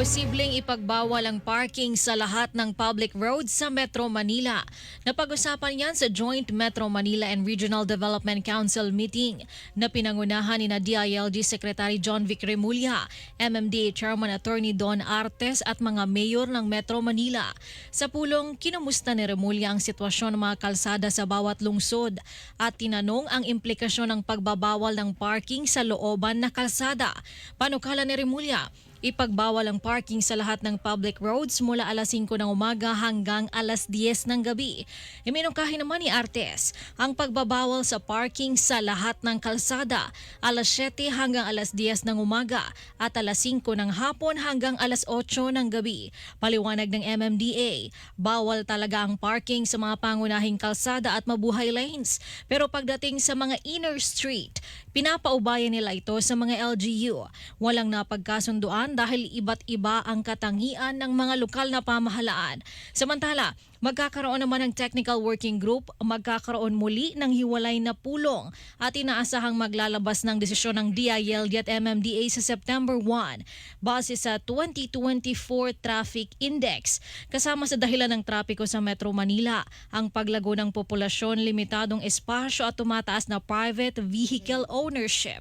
Posibleng ipagbawal ang parking sa lahat ng public roads sa Metro Manila. Napag-usapan yan sa Joint Metro Manila and Regional Development Council meeting na pinangunahan ni na DILG Secretary John Vic Remulla, MMDA Chairman Attorney Don Artes at mga mayor ng Metro Manila. Sa pulong, kinumusta ni Remulla ang sitwasyon ng mga kalsada sa bawat lungsod at tinanong ang implikasyon ng pagbabawal ng parking sa looban na kalsada. Panukala ni Remulla, Ipagbawal ang parking sa lahat ng public roads mula alas 5 ng umaga hanggang alas 10 ng gabi. Iminungkahi naman ni Artes ang pagbabawal sa parking sa lahat ng kalsada alas 7 hanggang alas 10 ng umaga at alas 5 ng hapon hanggang alas 8 ng gabi. Paliwanag ng MMDA, bawal talaga ang parking sa mga pangunahing kalsada at mabuhay lanes. Pero pagdating sa mga inner street, pinapaubayan nila ito sa mga LGU. Walang napagkasunduan dahil iba't iba ang katangian ng mga lokal na pamahalaan. Samantala, magkakaroon naman ng technical working group, magkakaroon muli ng hiwalay na pulong at inaasahang maglalabas ng desisyon ng DILG at MMDA sa September 1 base sa 2024 Traffic Index. Kasama sa dahilan ng trapiko sa Metro Manila, ang paglago ng populasyon, limitadong espasyo at tumataas na private vehicle ownership.